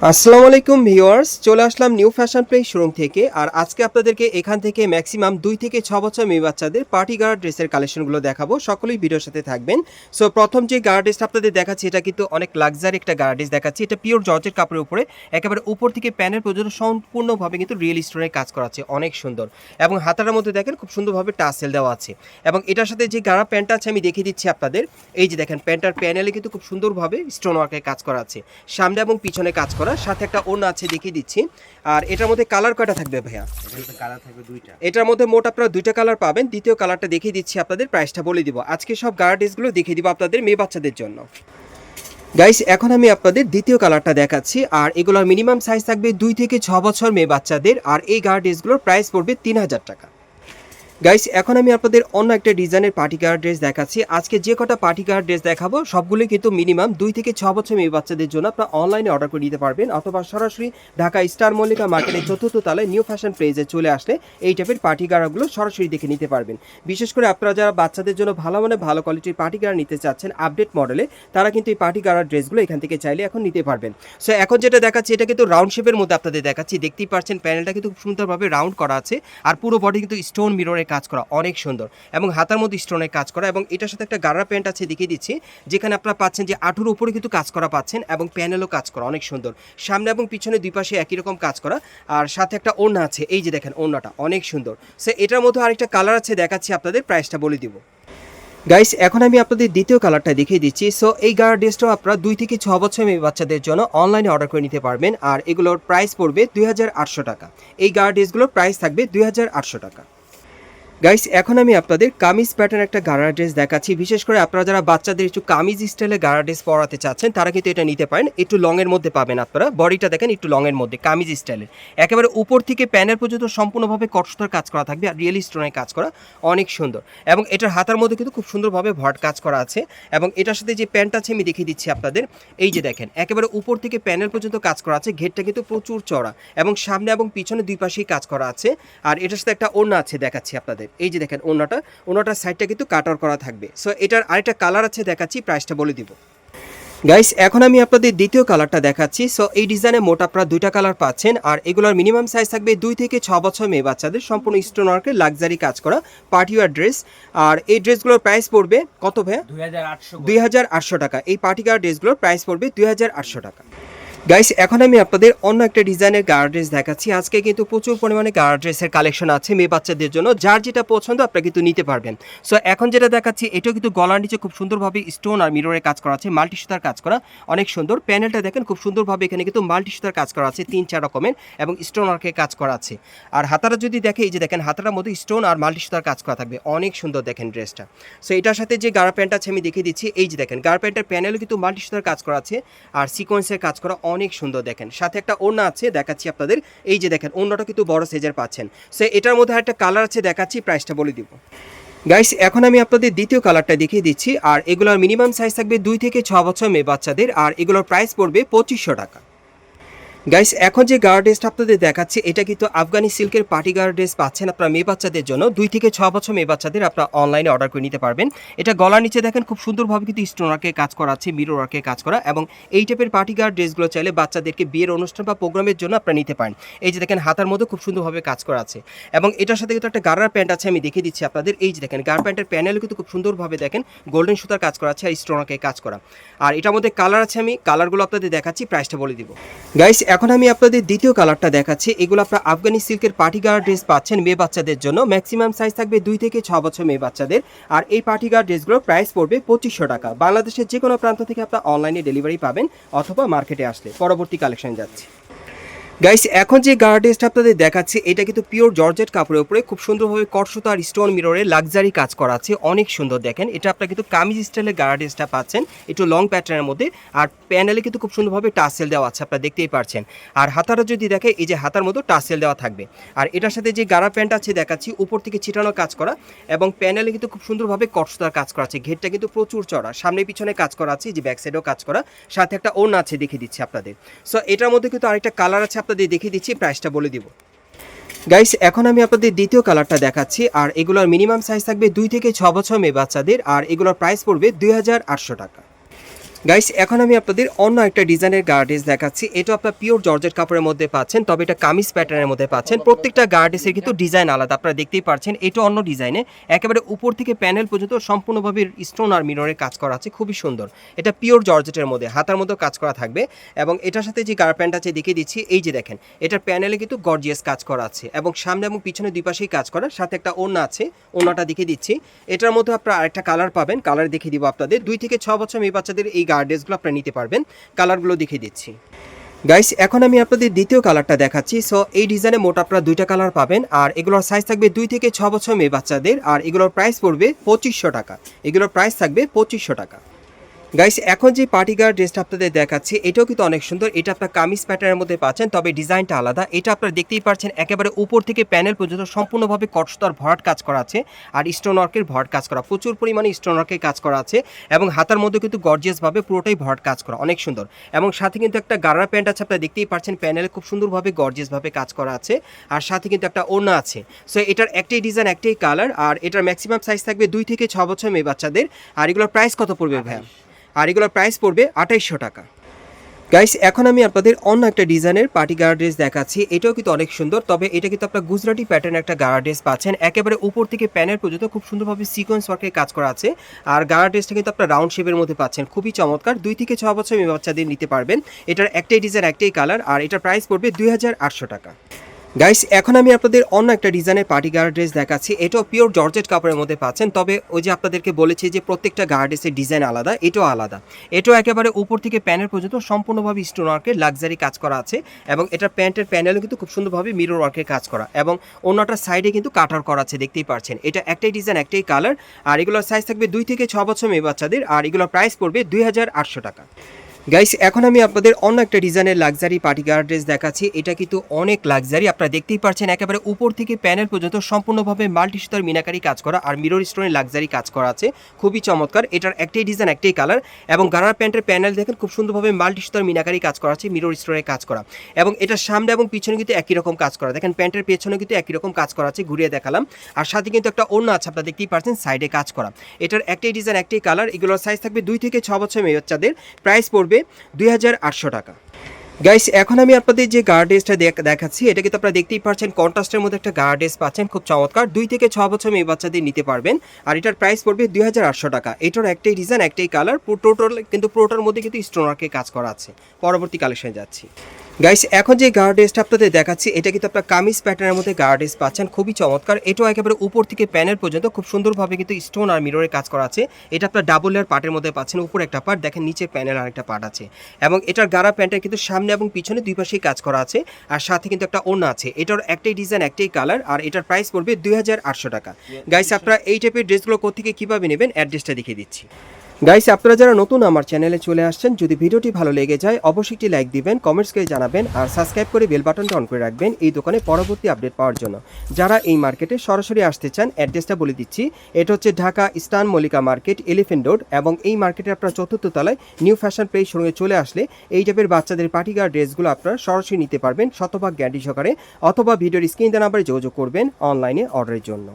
আসসালামু আলাইকুম ভিউয়ার্স, চলে আসলাম নিউ ফ্যাশন প্লে শোরুম থেকে। আর আজকে আপনাদেরকে এখান থেকে ম্যাক্সিমাম দুই থেকে ছ বছর মেয়ে বাচ্চাদের পার্টি গার্ড ড্রেসের কালেকশনগুলো দেখাবো। সকলেই ভিডিওর সাথে থাকবেন। সো প্রথম যে গার্ড ড্রেসটা আপনাদের দেখাচ্ছি, এটা কিন্তু অনেক লাক্সারি একটা গার্ড ড্রেস দেখাচ্ছি। এটা পিওর জর্জের কাপড়ের উপরে, একেবারে উপর থেকে প্যানের পর্যন্ত সম্পূর্ণভাবে কিন্তু রিয়েল স্টোনের কাজ করা আছে অনেক সুন্দর। এবং হাতার মধ্যে দেখেন, খুব সুন্দরভাবে টাসেল দেওয়া আছে। এবং এটার সাথে যে গাড়া প্যান্টটা আছে, আমি দেখিয়ে দিচ্ছি আপনাদের। এই যে দেখেন প্যান্টার প্যানেলে কিন্তু খুব সুন্দরভাবে স্টোন ওয়ার্কের কাজ করা আছে। সামনে এবং পিছনে কাজ করা সাথে একটা ওড়না আছে দেখিয়ে দিচ্ছি। আর এটার মধ্যে কালার কয়টা থাকবে ভাইয়া? কালার থাকবে দুইটা। এটার মধ্যে মোট আপনারা দুইটা কালার পাবেন দ্বিতীয় কালারটা দেখিয়ে দিচ্ছি আপনাদের প্রাইসটা বলে দিব। আজকে সব গার্ডেসগুলো দেখিয়ে দিব আপনাদের মেয়ে বাচ্চাদের জন্য। গাইস এখন আমি আপনাদের দ্বিতীয় কালারটা দেখাচ্ছি আর এগুলোর মিনিমাম সাইজ থাকবে দুই থেকে ছ বছর মেয়ে বাচ্চাদের আর এই গার্ডেসগুলোর প্রাইস পড়বে তিন হাজার টাকা। গাইস এখন আমি আপনাদের অন্য একটা ডিজাইনের পার্টি কার ড্রেস দেখাচ্ছি। আজকে যে কটা পার্টি কার ড্রেস দেখাবো, সবগুলোই কিন্তু মিনিমাম দুই থেকে ছ বছর মেয়ে বাচ্চাদের জন্য আপনারা অনলাইনে অর্ডার করে নিতে পারবেন। অথবা সরাসরি ঢাকা স্টার মল্লিকা মার্কেটের চতুর্থ তলায় নিউ ফ্যাশন প্লেজে চলে আসলে এই টাইপের পার্টি গাড়াগুলো সরাসরি দেখে নিতে পারবেন। বিশেষ করে আপনারা যারা বাচ্চাদের জন্য ভালো মানে ভালো কোয়ালিটির পার্টি গাড়া নিতে চাচ্ছেন আপডেট মডেলে তারা কিন্তু এই পার্টি গাড়ার ড্রেসগুলো এখান থেকে চাইলে এখন নিতে পারবেন। সো এখন যেটা দেখাচ্ছি, এটা কিন্তু রাউন্ড শেপের মধ্যে আপনাদের দেখাচ্ছি। দেখতেই পাচ্ছেন প্যানেলটা কিন্তু সুন্দরভাবে রাউন্ড করা আছে। আর পুরো বডি কিন্তু স্টোন মিররের কাজ করা অনেক সুন্দর এবং হাতার মধ্যে স্টোনের কাজ করা এবং এটার সাথে একটা গাড়া প্যান্ট আছে দেখিয়ে দিচ্ছি, যেখানে আপনারা পাচ্ছেন যে আঠুর উপরে কিন্তু কাজ করা পাচ্ছেন এবং প্যানেলও কাজ করা, অনেক সুন্দর। সামনে এবং পিছনে দুই পাশে একই রকম কাজ করা, আর সাথে একটা ওড়না আছে, এই যে দেখেন ওড়নাটা, অনেক সুন্দর। সে এটার মধ্যে আরেকটা কালার আছে, দেখাচ্ছি আপনাদের প্রাইসটা বলে দিব। গাইস এখন আমি আপনাদের দ্বিতীয় কালারটা দেখিয়ে দিচ্ছি। সো এই গার্ড ড্রেসটাও আপনারা দুই থেকে ছ বছর মেয়ে বাচ্চাদের জন্য অনলাইনে অর্ডার করে নিতে পারবেন, আর এগুলোর প্রাইস পড়বে দুই হাজার আটশো টাকা। এই গার্ড ড্রেসগুলোর প্রাইস থাকবে দুই হাজার আটশো টাকা। গাইস এখন আমি আপনাদের কামিজ প্যাটার্ন একটা গাড়া ড্রেস দেখাচ্ছি। বিশেষ করে আপনারা যারা বাচ্চাদের একটু কামিজ স্টাইলে গাড়া ড্রেস পরাতে চাচ্ছেন, তারা কিন্তু এটা নিতে পারেন। একটু লংয়ের মধ্যে পাবেন আপনারা। বডিটা দেখেন একটু লংয়ের মধ্যে, কামিজ স্টাইলের একেবারে উপর থেকে প্যানের পর্যন্ত সম্পূর্ণভাবে কটসতার কাজ করা থাকবে আর রিয়েল স্টোনের কাজ করা অনেক সুন্দর। এবং এটার হাতার মধ্যে কিন্তু খুব সুন্দরভাবে ভট কাজ করা আছে। এবং এটার সাথে যে প্যান্ট আছে, আমি দেখিয়ে দিচ্ছি আপনাদের। এই যে দেখেন, একেবারে উপর থেকে প্যানেল পর্যন্ত কাজ করা আছে। ঘেরটা কিন্তু প্রচুর চড়া এবং সামনে এবং পিছনে দুই পাশেই কাজ করা আছে। আর এটার সাথে একটা ওড়না আছে, দেখাচ্ছি আপনাদের। এই যে দেখেন ওড়নাটা ওড়নাটার সাইডটা কিন্তু কাটার করা থাকবে। সো এটার আরেকটা কালার আছে দেখাচ্ছি প্রাইসটা বলে দিব। গাইস এখন আমি আপনাদের দ্বিতীয় কালারটা দেখাচ্ছি। সো এই ডিজাইনে মোট আপনারা দুইটা কালার পাচ্ছেন আর এগুলোর মিনিমাম সাইজ থাকবে দুই থেকে ছ বছর মেয়ে বাচ্চাদের। সম্পূর্ণ স্টোন ওয়ার্কের লাক্সারি কাজ করা পার্টি ওয়ার ড্রেস আর এই ড্রেসগুলোর প্রাইস পড়বে কত ভাইয়া? দুই হাজার আটশো টাকা। এই পার্টি গার্ড ড্রেসগুলোর প্রাইস পড়বে দুই হাজার আটশো টাকা। গাইস এখন আমি আপনাদের অন্য একটা ডিজাইনের গার্ড ড্রেস দেখাচ্ছি। আজকে কিন্তু প্রচুর পরিমাণে গার্ড ড্রেসের কালেকশন আছে মেয়ে বাচ্চাদের জন্য। যার যেটা পছন্দ, আপনারা কিন্তু নিতে পারবেন। সো এখন যেটা দেখাচ্ছি, এটাও কিন্তু গলার নিচে খুব সুন্দরভাবে স্টোন আর মিররের কাজ করা আছে মাল্টি সুতার কাজ করা, অনেক সুন্দর। প্যানেলটা দেখেন, খুব সুন্দরভাবে এখানে কিন্তু মাল্টি সুতার কাজ করা আছে, তিন চার রকমের, এবং স্টোন ওয়ার্কের কাজ করা আছে। আর হাতারা যদি দেখে, এই যে দেখেন হাতারার মধ্যে স্টোন আর মাল্টি সুতার কাজ করা থাকবে। অনেক সুন্দর দেখেন ড্রেসটা সো এটার সাথে যে গাড়া প্যান্ট আছে, আমি দেখিয়ে দিচ্ছি। এই যে দেখেন, গাড়া প্যান্টের প্যানেলে কিন্তু মাল্টি সুতার কাজ করা আছে, আর সিকোয়েন্সের কাজ করা অনেক সুন্দর দেখেন। সাথে একটা ওড়না আছে, দেখাচ্ছি আপনাদের। এই যে দেখেন, ওড়নাটা কিন্তু বড় সাইজের পাচ্ছেন। সে এটার মধ্যে একটা কালার আছে, দেখাচ্ছি প্রাইসটা বলে দিব। গাইস এখন আমি আপনাদের দ্বিতীয় কালারটা দেখিয়ে দিচ্ছি, আর এগুলোর মিনিমাম সাইজ থাকবে দুই থেকে ছ বছর মেয়ে বাচ্চাদের, আর এগুলোর প্রাইস পড়বে পঁচিশশো টাকা। গাইস এখন যে গার্ড ড্রেসটা আপনাদের দেখাচ্ছি, এটা কিন্তু আফগানি সিল্কের পার্টি গার্ড ড্রেস পাচ্ছেন আপনারা মেয়ে বাচ্চাদের জন্য। দুই থেকে ছ বছর মেয়ে বাচ্চাদের আপনারা অনলাইনে অর্ডার করে নিতে পারবেন। এটা গলার নিচে দেখেন, খুব সুন্দরভাবে কিন্তু স্টোন ওয়ার্কের কাজ করা আছে মিরর ওয়ার্কের কাজ করা, এবং এই টাইপের পার্টি গার্ড ড্রেসগুলো চাইলে বাচ্চাদেরকে বিয়ের অনুষ্ঠান বা প্রোগ্রামের জন্য আপনারা নিতে পারেন। এই যে দেখেন, হাতার মধ্যে খুব সুন্দরভাবে কাজ করা আছে এবং এটার সাথে কিন্তু একটা গারার প্যান্ট আছে, আমি দেখিয়ে দিচ্ছি আপনাদের। এই যে দেখেন গার প্যান্টের প্যানেল কিন্তু খুব সুন্দরভাবে দেখেন গোল্ডেন সুতার কাজ করা আছে আর স্টোন ওয়ার্কের কাজ করা। আর এটার মধ্যে কালার আছে আমি কালারগুলো আপনাদের দেখাচ্ছি প্রাইসটা বলে দিব। গাইস এখন আমি আপনাদের দ্বিতীয় কালারটা দেখাচ্ছি। এগুলো আপনার আফগানি সিল্কের পার্টি গার্ড ড্রেস পাচ্ছেন মেয়ে বাচ্চাদের জন্য। ম্যাক্সিমাম সাইজ থাকবে দুই থেকে ছ বছর মেয়ে বাচ্চাদের। আর এই পার্টি গার্ড ড্রেসগুলোর প্রাইস পড়বে পঁচিশশো টাকা। বাংলাদেশের যে কোনো প্রান্ত থেকে আপনার অনলাইনে ডেলিভারি পাবেন অথবা মার্কেটে আসলে। পরবর্তী কালেকশন যাচ্ছে। গাইস এখন যে গার্ড ড্রেসটা আপনাদের দেখাচ্ছি, এটা কিন্তু পিওর জর্জেট কাপড়ের উপরে খুব সুন্দরভাবে কটসুতা আর স্টোন মিররে লাক্সারি কাজ করা আছে, অনেক সুন্দর দেখেন। এটা আপনারা কিন্তু কামিজ স্টাইলের গার্ড ড্রেসটা পাচ্ছেন, একটু লং প্যাটার্নের মধ্যে, আর প্যানেলে কিন্তু খুব সুন্দরভাবে টাসেল দেওয়া আছে, আপনারা দেখতেই পারছেন। আর হাতারা যদি দেখে এই যে হাতার মতো টাসেল দেওয়া থাকবে। আর এটার সাথে যে গাড়া প্যান্ট আছে দেখাচ্ছি, উপর থেকে ছিটানো কাজ করা, এবং প্যানেলে কিন্তু খুব সুন্দরভাবে কটসুতার কাজ করা আছে, ঘেরটা কিন্তু প্রচুর চড়া সামনে পিছনে কাজ করা আছে যে ব্যাক সাইডেও কাজ করা, সাথে একটা ওড়না আছে দেখিয়ে দিচ্ছি আপনাদের। সো এটার মধ্যে কিন্তু আরেকটা কালার আছে আপনাদের দেখিয়ে দিচ্ছি প্রাইসটা বলে দিব। গাইস এখন আমি আপনাদের দ্বিতীয় কালারটা দেখাচ্ছি, আর এগুলোর মিনিমাম সাইজ থাকবে দুই থেকে ছ বছর মেয়ে বাচ্চাদের, আর এগুলোর প্রাইস পড়বে দুই হাজার আটশো টাকা। গাইস এখন আমি আপনাদের অন্য একটা ডিজাইনের গার্ডেস দেখাচ্ছি। এটা আপনার পিওর জর্জেট কাপড়ের মধ্যে পাচ্ছেন, তবে এটা কামিজ প্যাটার্নের মধ্যে পাচ্ছেন। প্রত্যেকটা গার্ডেসের কিন্তু ডিজাইন আলাদা, আপনারা দেখতেই পাচ্ছেন এটা অন্য ডিজাইনে একেবারে উপর থেকে প্যানেল পর্যন্ত সম্পূর্ণভাবে স্টোন আর মিররের কাজ করা আছে, খুবই সুন্দর। এটা পিওর জর্জেটের মধ্যে, হাতার মধ্যে কাজ করা থাকবে। এবং এটার সাথে যে গার প্যান্ট আছে, দেখিয়ে দিচ্ছি, এই যে দেখেন, এটার প্যানেলে কিন্তু গর্জিয়াস কাজ করা আছে। এবং সামনে এবং পিছনে দুই পাশেই কাজ করা, সাথে একটা ওড়না আছে, ওড়নাটা দেখিয়ে দিচ্ছি। এটার মধ্যে আপনারা আরেকটা কালার পাবেন কালার দেখিয়ে দিব আপনাদের। দুই থেকে ছ বছর মেয়ে বাচ্চাদের এই গার্ডেসগুলো আপনারা নিতে পারবেন। কালারগুলো দেখিয়ে দিচ্ছি। গাইস এখন আমি আপনাদের দ্বিতীয় কালারটা দেখাচ্ছি। সো এই ডিজাইনে মোট আপনারা দুইটা কালার পাবেন। আর এগুলোর সাইজ থাকবে দুই থেকে ছ বছর মেয়ে বাচ্চাদের। আর এগুলোর প্রাইস পড়বে পঁচিশশো টাকা। এগুলোর প্রাইস থাকবে পঁচিশশো টাকা। গাইস এখন যে পার্টিগার ড্রেসটা আপনাদের দেখাচ্ছি, এটাও কিন্তু অনেক সুন্দর। এটা আপনার কামিজ প্যাটার্নের মধ্যে পাচ্ছেন, তবে ডিজাইনটা আলাদা। এটা আপনারা দেখতেই পাচ্ছেন, একেবারে উপর থেকে প্যানেল পর্যন্ত সম্পূর্ণভাবে কটস্তর ভরাট কাজ করা আছে আর স্টোন ওয়ার্কের ভরাট কাজ করা, প্রচুর পরিমাণে স্টোন ওয়ার্কের কাজ করা আছে এবং হাতার মধ্যে কিন্তু গর্জিয়াসভাবে পুরোটাই ভরাট কাজ করা, অনেক সুন্দর। এবং সাথে কিন্তু একটা গাড়া প্যান্ট আছে, আপনারা দেখতেই পাচ্ছেন প্যানেলে খুব সুন্দরভাবে গর্জিয়াসভাবে কাজ করা আছে আর সাথে কিন্তু একটা ওড়না আছে। সো এটার একটাই ডিজাইন একটাই কালার আর এটার ম্যাক্সিমাম সাইজ থাকবে দুই থেকে ছ বছর মেয়ে বাচ্চাদের। আর এগুলোর প্রাইস কত পড়বে ভাইয়া? আর এগুলোর প্রাইস পড়বে আঠাইশশো টাকা। গাইস এখন আমি আপনাদের অন্য একটা ডিজাইনের পার্টি গার্ড ড্রেস দেখাচ্ছি। এটাও কিন্তু অনেক সুন্দর, তবে এটা কিন্তু আপনার গুজরাটি প্যাটার্ন একটা গার্ড ড্রেস পাচ্ছেন। একেবারে উপর থেকে প্যানেল পর্যন্ত খুব সুন্দরভাবে সিকোয়েন্স ওয়ার্কের কাজ করা আছে। আর গার্ড ড্রেসটা কিন্তু আপনার রাউন্ড শেপের মধ্যে পাচ্ছেন। খুবই চমৎকার। দুই থেকে ছ বছর মেয়ে বাচ্চাদের নিতে পারবেন। এটার একটাই ডিজাইন একটাই কালার আর এটার প্রাইস পড়বে দুই হাজার আটশো টাকা। গাইস এখন আমি আপনাদের অন্য একটা ডিজাইনের পার্টি গার্ড ড্রেস দেখাচ্ছি। এটাও পিওর জর্জেট কাপড়ের মধ্যে পাচ্ছেন। তবে ওই যে আপনাদেরকে বলেছি যে প্রত্যেকটা গার্ড ড্রেসের ডিজাইন আলাদা, এটাও আলাদা। এটাও একেবারে উপর থেকে প্যানেল পর্যন্ত সম্পূর্ণভাবে স্টোন ওয়ার্কের লাক্সারি কাজ করা আছে এবং এটার প্যান্টের প্যানেলও কিন্তু খুব সুন্দরভাবে মিরর ওয়ার্কের কাজ করা এবং অন্যটার সাইডে কিন্তু কাটার করা আছে, দেখতেই পাচ্ছেন। এটা একটাই ডিজাইন একটাই কালার আর এগুলোর সাইজ থাকবে দুই থেকে ছ বছর মেয়ে বাচ্চাদের। আর এগুলোর প্রাইস পড়বে দুই হাজার আটশো টাকা। গাইস এখন আমি আপনাদের অন্য একটা ডিজাইনের লাক্সারি পার্টি গার্ড ড্রেস দেখাচ্ছি। এটা কিন্তু অনেক লাক্সারি আপনারা দেখতেই পাচ্ছেন একেবারে উপর থেকে প্যানেল পর্যন্ত সম্পূর্ণভাবে মাল্টি সুতার মিনাকারি কাজ করা আর মিরর স্টোনের লাক্সারি কাজ করা আছে। খুবই চমৎকার, এটার একটাই ডিজাইন একটাই কালার এবং গারার প্যান্টের প্যানেল দেখেন, খুব সুন্দরভাবে মাল্টি সুতার মিনাকারি কাজ করা আছে মিরর স্টোনের কাজ করা। এবং এটার সামনে এবং পিছনে কিন্তু একই রকম কাজ করা। দেখেন প্যান্টের পেছনে কিন্তু একই রকম কাজ করা আছে, ঘুরিয়ে দেখালাম। আর সাথে কিন্তু একটা অন্য আছে, আপনারা দেখতেই পাচ্ছেন সাইডে কাজ করা। এটার একটাই ডিজাইন একটাই কালার এগুলোর সাইজ থাকবে দুই থেকে ছ বছর মেয়ে বাচ্চাদের প্রাইস পড়বে দুই হাজার আটশো টাকা। গাইস এখন আমি আপনাদের যে গার্ডেসটা দেখাচ্ছি, এটা কিন্তু আপনারা দেখতেই পাচ্ছেন কন্ট্রাস্টের মধ্যে একটা গার্ডেস পাচ্ছেন, খুব চমৎকার। দুই থেকে ছ বছর মেয়ে বাচ্চাদের নিতে পারবেন, আর এটার প্রাইস পড়বে দুই হাজার আটশো টাকা। এটার একটাই ডিজাইন একটাই কালার টোটাল কিন্তু পুরোটার মধ্যে কিন্তু স্টোনারকে কাজ করা আছে। পরবর্তী কালেকশনে যাচ্ছি। গাইস এখন যে গার্ডেসটা আপনাদের দেখাচ্ছি এটা কিন্তু আপনার কামিজ প্যাটার্নের মধ্যে গার্ডেস পাচ্ছেন। খুবই চমৎকার। এটাও একেবারে উপর থেকে প্যানেল পর্যন্ত খুব সুন্দরভাবে কিন্তু স্টোন আর মিররের কাজ করা আছে। এটা আপনার ডাবল লেয়ার পার্টের মধ্যে পাচ্ছেন। উপরে একটা পার্ট দেখেন নিচে প্যানেল আর একটা পার্ট আছে। এবং এটার গাড়া প্যান্টের কিন্তু সামনে এবং পিছনে দুই পাশেই কাজ করা আছে। আর সাথে কিন্তু একটা ওড়না আছে। এটার একটাই ডিজাইন একটাই কালার আর এটার প্রাইস পড়বে দুই হাজার আটশো টাকা। গাইস আপনারা এই টাইপের ড্রেসগুলো কোথেকে কীভাবে নেবেন? অ্যাড্রেসটা দেখিয়ে দিচ্ছি। গাইস আপনারা যারা নতুন আমার চ্যানেলে চলে আসছেন, যদি ভিডিওটি ভালো লেগে যায়, অবশ্যই একটি লাইক দিবেন কমেন্টস করে জানাবেন, আর সাবস্ক্রাইব করে বেল বাটনটা অন করে রাখবেন এই দোকানে পরবর্তী আপডেট পাওয়ার জন্য। যারা এই মার্কেটে সরাসরি আসতে চান অ্যাড্রেসটা বলে দিচ্ছি। এটা হচ্ছে Dhaka eastern Mallika market elephant road এবং এই মার্কেটে আপনারা চতুর্থ তলায় নিউ ফ্যাশন প্লেস শোরুমে চলে আসলে এই টাইপের বাচ্চাদের পার্টিগার ড্রেসগুলো আপনারা সরাসরি নিতে পারবেন শতভাগ গ্যারান্টি সহকারে, অথবা ভিডিওর স্ক্রিন নাম্বারে যোগাযোগ করবেন অনলাইনে অর্ডারের জন্য।